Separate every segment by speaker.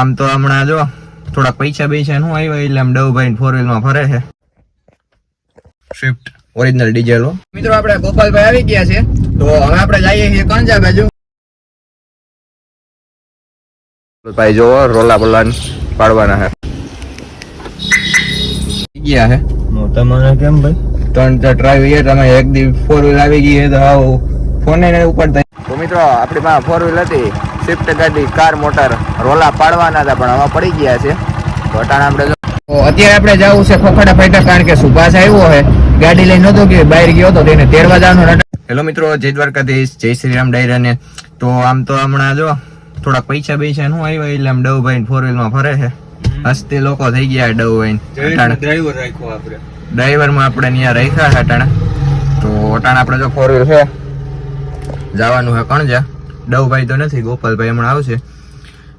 Speaker 1: આમ તો હમણાં જો થોડાક પૈસા પૈસા નું આવ્યા એટલે આમ ડવભાઈ ફોર વ્હીલમાં ફરે છે. સ્વિફ્ટ ઓરિજિનલ ડીઝલ મિત્રો આપણે ગોપાલભાઈ આવી ગયા છે તો હવે આપણે જઈએ છીએ કંજા બાજુ. ભાઈ જો રોલા બોલા પાડવાના છે. ગયા છે.
Speaker 2: તમારે કેમ ભાઈ?
Speaker 1: ત્રણ ચાર ટ્રાય છે તમે એક દી ફોર વ્હીલ આવી ગઈ છે તો આવું ફોને ઉપાડતા તો મિત્રો આપણી પાસે ફોર વ્હીલ હતી. સ્વિફ્ટ ગાડી કાર મોટર રોલા પાડવાના હતા પણ હવા પડી ગયા છે. તો અટાણે આપણે અત્યારે આપણે જવું છે ખોખડા ફાઈટર કારણ કે સુભાષ આવ્યો છે. ગાડી લઈને નતો કે બહાર ગયો હતો તેને તેરવા જવાનું હેલો મિત્રો જય દ્વારકાધીશ જય શ્રી રામ ડાયરાને. તો આમ તો હમણાં જો થોડાક પૈસા પૈસા નું આવ્યા એટલે આમ ડવભાઈ ફોર વ્હીલમાં ફરે છે. હસ્તી લોકો થઈ ગયા ડવભાઈ
Speaker 2: ડ્રાઈવર રાખ્યો આપણે.
Speaker 1: ડ્રાઈવરમાં આપણે ત્યાં રાખ્યા હતા અટાણે. તો અટાણા આપણે જો ફોર વ્હીલ છે જવાનું છે કણજા. ડવભાઈ તો નથી, ગોપાલભાઈ હમણાં આવશે.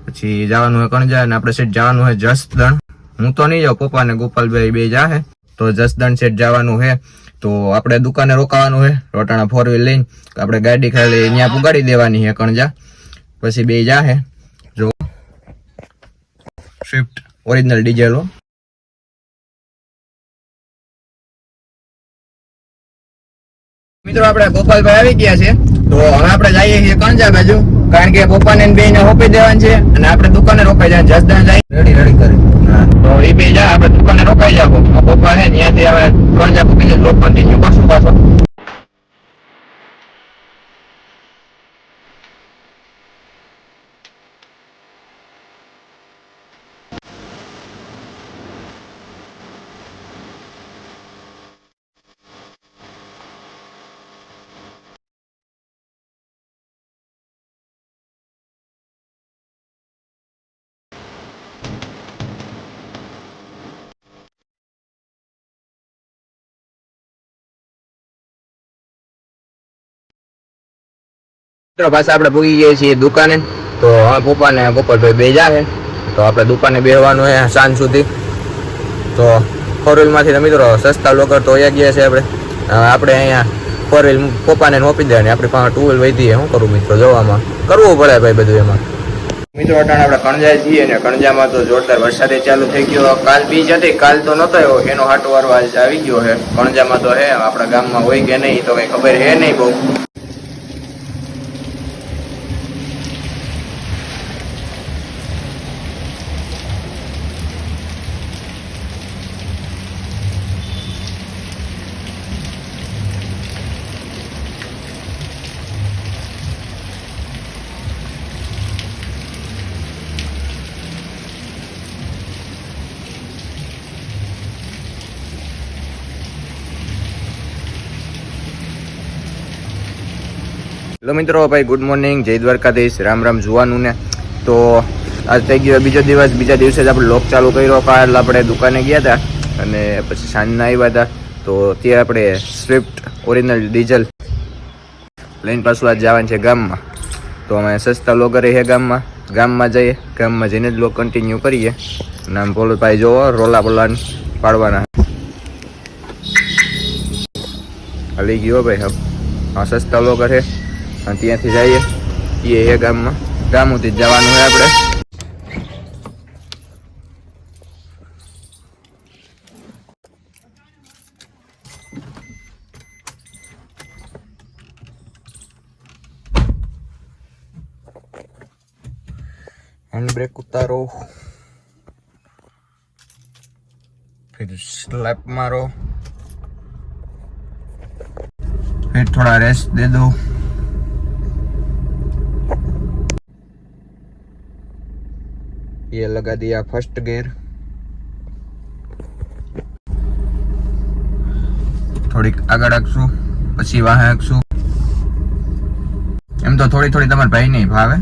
Speaker 1: પછી જવાનું છે કણજા અને આપણે સેટ જવાનું છે જસદણ. હું તો નહીં જાઉં, પપ્પા ને ગોપાલભાઈ બે જાહે તો જસદણ સેટ જવાનું છે તો આપણે દુકાને રોકાવાનું છે રોટાણા ફોર વ્હીલ લઈને. આપણે ગાડી ખાલી ત્યાં પુગાડી દેવાની હે કણજા. પછી બે જાહે જો. સ્વિફ્ટ ઓરિજિનલ ડીઝલ મિત્રો આપણે ગોપાલભાઈ આવી ગયા છે. તો હવે આપણે જઈએ છીએ કણજા બાજુ કારણ કે પપ્પાને ને બેને હોપી દેવાનું છે અને આપણે દુકાને રોકાઈ જાય જસદણ જાય. રેડી રેડી કરી. તો એ બે જા આપણે દુકાને રોકાઈ જાવ પપ્પા છે ત્યાંથી હવે કણજા જાય લોક કરશું પાછો. પાછા આપણે પૂગી ગયા છીએ દુકાને. તો હવે પપ્પા ને ગોપાલભાઈ બે જાય તો આપણે દુકાને બેહવાનું છે સાંજ સુધી. તો ફોરમાંથી મિત્રો સસ્તા લોકર તો અહીંયા ગયા છે આપણે. આપણે અહીંયા ફોર વ્હીલ પપ્પાને ઓપી દે ને આપણે પાસે ટુ વ્હીલ વધી શું કરું મિત્રો જોવામાં? કરવું પડે ભાઈ બધું એમાં. મિત્રો, અટાણે આપણે કણજાય છીએ ને કણજામાં તો જોરદાર વરસાદે ચાલુ થઈ ગયો. કાલ બીજ હતી, કાલ તો નતો આવ્યો. એનો હાટો વારો આજ આવી ગયો છે કણજામાં તો હે, આપણા ગામમાં હોય કે નહીં, તો કઈ ખબર હે નહીં બહુ. હેલો મિત્રો, ભાઈ ગુડ મોર્નિંગ જય દ્વારકાધીશ. રામ રામ, જોવાનું ને. તો આજ થઈ ગયો બીજો દિવસ. બીજા દિવસે જ આપણે લોક ચાલુ કર્યો. કાલ આપણે દુકાને ગયા હતા અને પછી સાંજના આવ્યા હતા તો ત્યાં આપણે સ્વિફ્ટ ઓરિજિનલ ડીઝલ લઈને પાછું આજ જવાનું છે ગામમાં. તો અમે સસ્તા લોગરે છે ગામમાં. ગામમાં જઈએ. ગામમાં જઈને જ લોક કન્ટિન્યુ કરીએ. અને આમ ભાઈ જોવો, રોલા બોલા પાડવાના. હલી ગયો ભાઈ હા સસ્તા લોકો છે. અને ત્યાંથી જઈએ. એ ગામમાં. ગામોથી જવાનું હોય આપણે. હેન્ડ બ્રેક ઉતારો. ફિર સ્લેપ મારો. ફિર થોડા રેસ્ટ દે. ये लगा दिया फर्स्ट गियर થોડીક આગળ રાખશું પછી વાહે રાખશું એમ તો થોડી થોડી તમારા ભાઈ નહીં ભાવે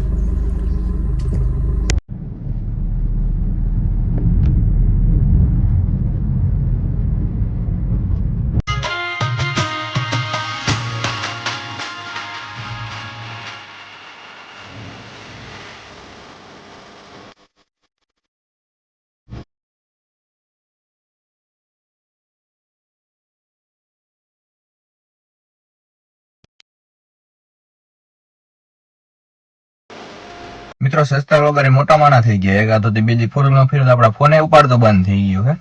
Speaker 1: મિત્રો સસ્તા વગર મોટા માણા થઈ ગયા. એકા તો તે બીજી ફોર વ્હીલમાં ફેર્યો આપણા ફોને ઉપાડતો બંધ થઈ ગયો હે.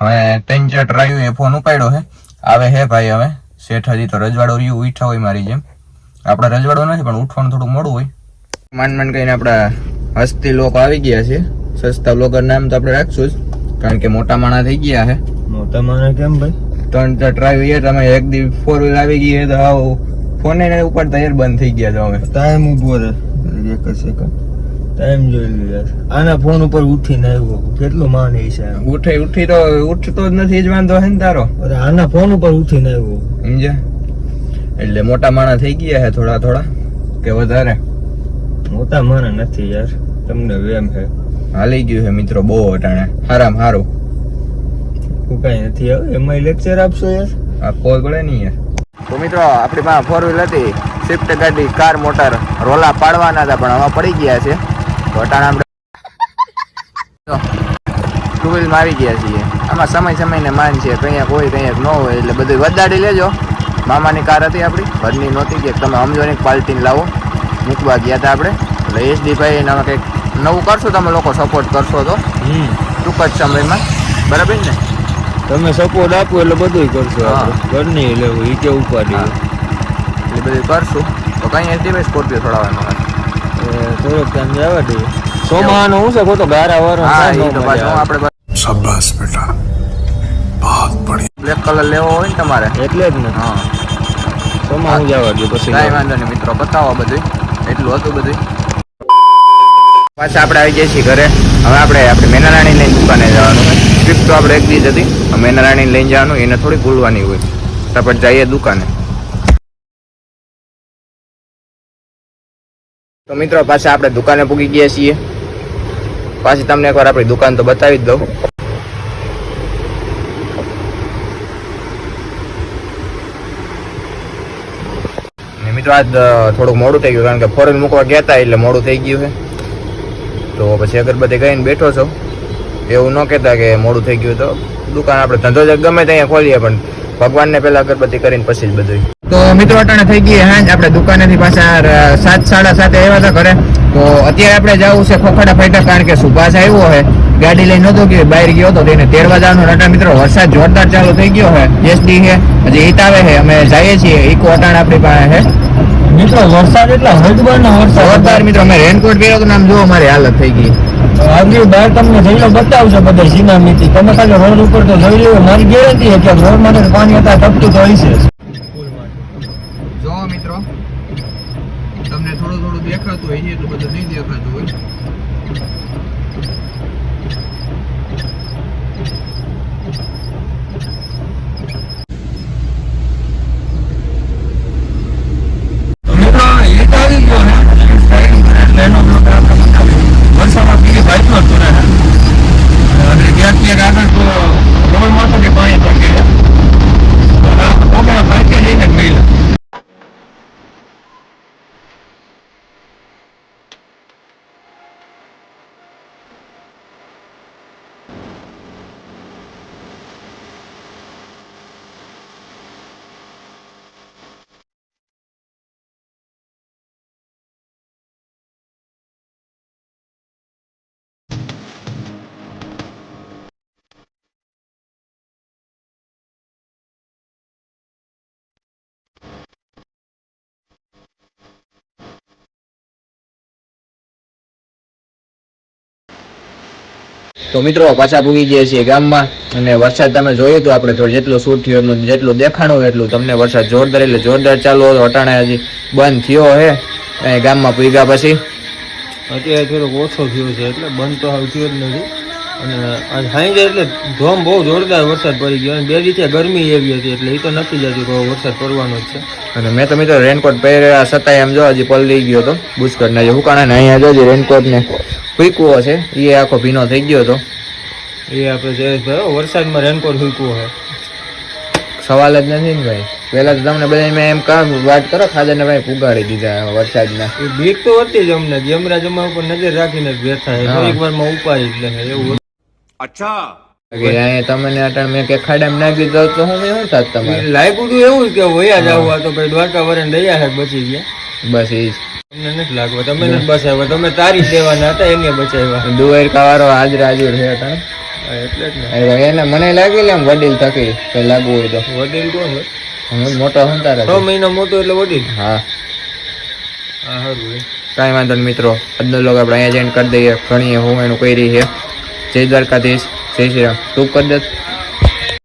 Speaker 1: હવે ત્રણ ચાર ટ્રાયો એ ફોન ઉપાડ્યો હે. આવે હે ભાઈ હવે. શેઠ હજી તો રજવાડો રહ્યું ઉઠા હોય મારી જેમ. આપણા રજવાડો નથી પણ ઉઠવાનું થોડું મોડું હોય. માંડ માંડ કહીને આપણા હસ્તી લોકો આવી ગયા છે. સસ્તા બ્લોગર નામ તો આપણે રાખશું જ. કારણ કે મોટા માણા થઈ ગયા હે.
Speaker 2: મોટા માણસ કેમ ભાઈ?
Speaker 1: ત્રણ ચાર ટ્રાય એ તમે એક દી ફોર વ્હીલ આવી ગઈ તો આવો. ફોને ઉપાડતા એર બંધ થઈ ગયા છો હવે
Speaker 2: ટાઈમ ઊભો રહે. એક જ સેકન્ડ ટાઈમ જોઈ લો યાર. આના ફોન ઉપર ઉઠીને આવ્યો કેટલું માન એ છે
Speaker 1: ઉઠે ઉઠી તો ઉઠતો જ નથી જ વાંધો હે ને તારો?
Speaker 2: અરે આના ફોન ઉપર ઉઠીને આવ્યો
Speaker 1: સમજ્યા? એટલે મોટા માણા થઈ ગયા હે થોડા થોડા? કે વધારે?
Speaker 2: મોટા માણા નથી યાર. તમને વેમ છે
Speaker 1: હાલી ગયું છે મિત્રો બહુ અટાણે. હારામ હારું.
Speaker 2: હું કઈ નથી આવ્યો એમાં લેક્ચર આપશો યાર?
Speaker 1: આ કોઈ પડે નહીં યાર. તો મિત્રો આપણી પાસે ફોર વ્હીલ હતી. સ્વિફ્ટ ગાડી કાર મોટર રોલા પાડવાના હતા પણ આમાં પડી ગયા છે. ઘટાણા ટુ વ્હીલ આવી ગયા છીએ. આમાં સમય સમયને માન છે કંઈક હોય કંઈક ન હોય એટલે બધું વધારી લેજો. મામાની કાર હતી આપણી ઘરની નહોતી કે તમે સમજો ને પાલટીને લાવો. મૂકવા ગયા હતા આપણે. એટલે એચડી ભાઈ એનામાં કંઈક નવું કરશો તમે લોકો સપોર્ટ કરશો તો.
Speaker 2: હમ.
Speaker 1: ટૂંક જ સમયમાં. બરાબર ને?
Speaker 2: તમે સપોર્ટ આપો એટલે બધું કરશો ઘરની લેવું ઈચે કે ઉપાડી.
Speaker 1: એ બધું કરશું. તો કઈ નથી ભાઈ સ્કોર્પિયો
Speaker 2: થોડાવાનો થોડોક ટાઈમ જવા દઈએ સોમાન હું છે? તો ગારા વારો
Speaker 1: હા એ તો પાછું આપણે
Speaker 3: શાબાશ બેટા. બહુત બડી
Speaker 1: બ્લેક કલર લેવો હોય ને તમારે?
Speaker 2: એટલે જ ને.
Speaker 1: હા.
Speaker 2: સોમાન જવા દઈએ પછી
Speaker 1: કાંઈ વાંધો નહીં મિત્રો બતાવો બધું એટલું હતું બધું પાછા આપણે આવી જઈએ છીએ ઘરે. હવે આપણે આપણે મેનારાણી લઈને દુકાને જવાનું હોય તો આપણે એક દીજ હતી. મેનારાણી લઈને જવાનું એને થોડી ભૂલવાની હોય. ફટાફટ જઈએ દુકાને. તો મિત્રો, પાછા આપણે દુકાને પૂગી ગયા છીએ. પાછી તમને એકવાર આપણી દુકાન તો બતાવી જ દઉં. મિત્રો, આજ થોડુંક મોડું થઈ ગયું, કારણ કે ફોરેન મૂકવા ગયા હતા એટલે મોડું થઈ ગયું છે. તો પછી અગરબત્તી ગઈને બેઠો છો. એવું ન કહેતા કે મોડું થઈ ગયું તો દુકાન આપણે ધંધો જ ગમે ત્યાં ખોલીએ, પણ ભગવાનને પહેલાં અગરબત્તી કરીને પછી જ બધું તો મિત્રો અટાણે થઈ ગઈ હાંજ આપણે દુકાનેથી પાછા સાત સાડા સાતે આવ્યા હતા ઘરે. તો અત્યારે આપણે જવું છે ખોખાડા ફાઈટર કારણ કે સુભાષ આવ્યો છે ગાડી લઈ નહોતો ગયો બહાર ગયો હતો તેને તેરવા જવાનું. અટાણે મિત્રો વરસાદ જોરદાર ચાલુ થઈ ગયો હે. જેસડી છે હજી હિત આવે છે અમે જઈએ છીએ. ઇકો અટાણ આપણી પાસે છે
Speaker 2: મિત્રો વરસાદ એટલા હળદવાનો વરસાદ.
Speaker 1: જોરદાર મિત્રો અમે રેનકોટ પહેર્યો તો નામ જોવો મારી હાલત થઈ ગઈ.
Speaker 2: આગળ બહાર તમને જઈને બતાવશે બધા સિનામીથી તમે ખાલી રોડ ઉપર તો જોઈ લેવો મારી ગેરંટી છે કે રોડ માટે પાણી હતા ટપતું તો હશે
Speaker 1: જો મિત્રો તમને થોડું છે એટલું બધું નહીં દેખાતું હોય
Speaker 2: તો
Speaker 1: મિત્રો, પાછા પૂગી ગયા છીએ ગામમાં. અને વરસાદ તમે જોયું તો આપણે થોડું જેટલું શૂટ થયું એટલું જેટલું દેખાણું એટલું તમને વરસાદ જોરદાર એટલે જોરદાર ચાલુ હતો. અટાણે હજી બંધ થયો હે. ગામમાં પૂગ્યા પછી.
Speaker 2: અત્યારે થોડોક ઓછો થયો છે, એટલે બંધ તો હાલ થયો જ નથી. અને આજ સાંજે એટલે ધોમ બહુ જોરદાર વરસાદ પડી ગયો અને બે રીતે ગરમી એવી હતી એટલે એ તો નથી જતી બહુ વરસાદ પડવાનો જ છે.
Speaker 1: અને મેં તો મિત્રો રેનકોટ પહેર્યા છતાંય એમ જો હજી પલળી ગયો હતો બુસ્કટ જે હુકાણા અહીંયા જોજે રેનકોટ ને ફૂકવો છે એ આખો ભીનો થઈ ગયો હતો
Speaker 2: એ આપણે જયેશભાઈ વરસાદમાં રેનકોટ ફૂકવો છે
Speaker 1: સવાલ જ નથી ને ભાઈ. પહેલા તો તમને બધા મેં એમ કામ વાત કરો ખાધા ને ભાઈ પુગાડી દીધા વરસાદના.
Speaker 2: એ બીક તો હતી જ અમને જમરા જમા ઉપર નજર રાખીને જ બેઠા છે.
Speaker 1: હા.
Speaker 2: વારમાં ઉપાડી જ લે એવું
Speaker 1: કે અહીંયા તમને અટાણ મેં કે ખાડામાં નાખી દઉં તો હું શું થાત તમારે?
Speaker 2: લાગ્યું એવું કે વયા જ તો ભાઈ દ્વારકા વરણ દયા બચી ગયા.
Speaker 1: બસ એ
Speaker 2: તમને નથી લાગવા તમે નથી બચાવ્યા તમે તારી દેવાના હતા એને બચાવ્યા.
Speaker 1: દુવારકા વાળો હાજર હાજર છે
Speaker 2: હતા. એટલે જ ને.
Speaker 1: એને મને લાગી એમ વડીલ થકી કે લાગુ હોય તો.
Speaker 2: વડીલ કોણ હોય?
Speaker 1: હું મોટો હું તારા
Speaker 2: છ મહિના મોટો એટલે વડીલ?
Speaker 1: હા.
Speaker 2: હા સારું.
Speaker 1: કાંઈ વાંધો નહીં મિત્રો આજનો લોકો આપણે અહીંયા જઈને કરી દઈએ. ઘણી હું એનું કરી છે. જય દ્વારકાધીશ જય શ્રી રામ. તું કરી